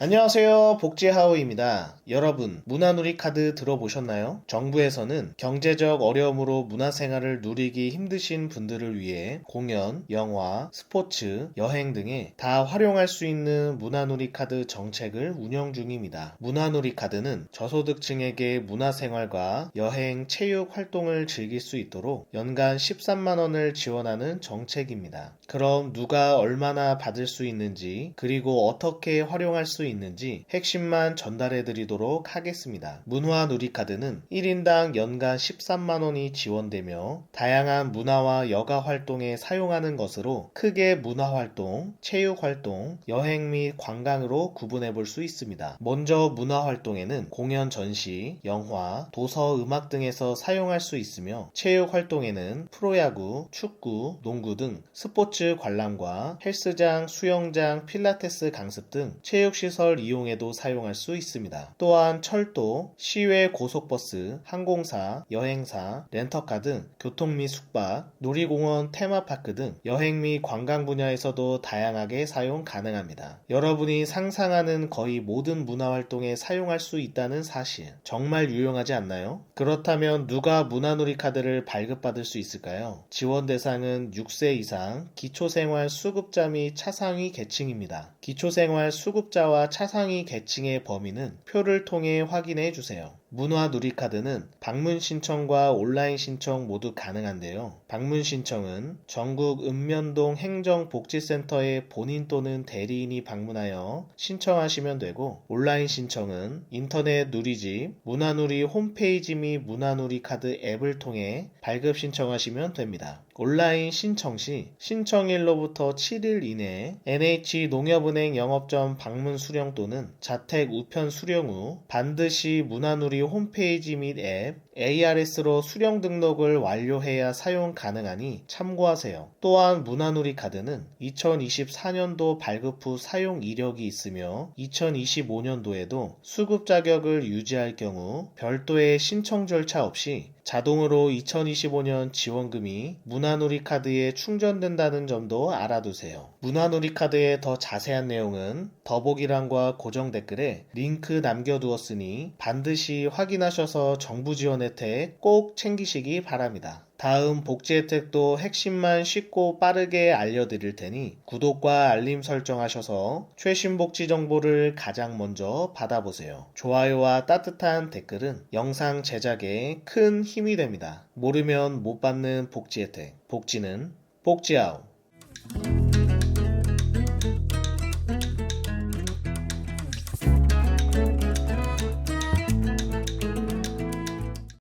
안녕하세요. 복지하우입니다. 여러분, 문화누리 카드 들어보셨나요? 정부에서는 경제적 어려움으로 문화생활을 누리기 힘드신 분들을 위해 공연, 영화, 스포츠, 여행 등에 다 활용할 수 있는 문화누리 카드 정책을 운영 중입니다. 문화누리 카드는 저소득층에게 문화생활과 여행, 체육 활동을 즐길 수 있도록 연간 13만원을 지원하는 정책입니다. 그럼 누가 얼마나 받을 수 있는지, 그리고 어떻게 활용할 수 있는지 핵심만 전달해 드리도록 하겠습니다. 문화 누리카드는 1인당 연간 13만원이 지원되며 다양한 문화와 여가 활동에 사용하는 것으로 크게 문화 활동, 체육 활동, 여행 및 관광으로 구분해 볼 수 있습니다. 먼저 문화 활동에는 공연 전시, 영화, 도서, 음악 등에서 사용할 수 있으며 체육 활동에는 프로야구, 축구, 농구 등 스포츠 관람과 헬스장, 수영장, 필라테스 강습 등 체육시설 이용에도 사용할 수 있습니다. 또한 철도, 시외 고속버스, 항공사, 여행사, 렌터카 등 교통 및 숙박, 놀이공원, 테마파크 등 여행 및 관광 분야에서도 다양하게 사용 가능합니다. 여러분이 상상하는 거의 모든 문화활동에 사용할 수 있다는 사실 정말 유용하지 않나요? 그렇다면 누가 문화놀이 카드를 발급받을 수 있을까요? 지원 대상은 6세 이상 기초생활 수급자 및 차상위 계층입니다. 기초생활 수급자와 차상위 계층의 범위는 표를 통해 확인해 주세요. 문화 누리카드는 방문 신청과 온라인 신청 모두 가능한데요. 방문 신청은 전국 읍면동 행정복지센터에 본인 또는 대리인이 방문하여 신청하시면 되고 온라인 신청은 인터넷 누리집, 문화누리 홈페이지 및 문화누리 카드 앱을 통해 발급 신청하시면 됩니다. 온라인 신청 시 신청일로부터 7일 이내에 NH농협은행 영업점 방문 수령 또는 자택 우편 수령 후 반드시 문화누 리 홈페이지 및 앱 ARS로 수령 등록을 완료해야 사용 가능하니 참고하세요. 또한 문화누리 카드는 2024년도 발급 후 사용 이력이 있으며 2025년도에도 수급 자격을 유지할 경우 별도의 신청 절차 없이 자동으로 2025년 지원금이 문화누리 카드에 충전된다는 점도 알아두세요. 문화누리 카드의 더 자세한 내용은 더보기란과 고정 댓글에 링크 남겨두었으니 반드시 확인하셔서 정부 지원 혜택 꼭 챙기시기 바랍니다. 다음 복지 혜택도 핵심만 쉽고 빠르게 알려드릴 테니 구독과 알림 설정하셔서 최신 복지 정보를 가장 먼저 받아보세요. 좋아요와 따뜻한 댓글은 영상 제작에 큰 힘이 됩니다. 모르면 못 받는 복지 혜택. 복지는 복지아웃.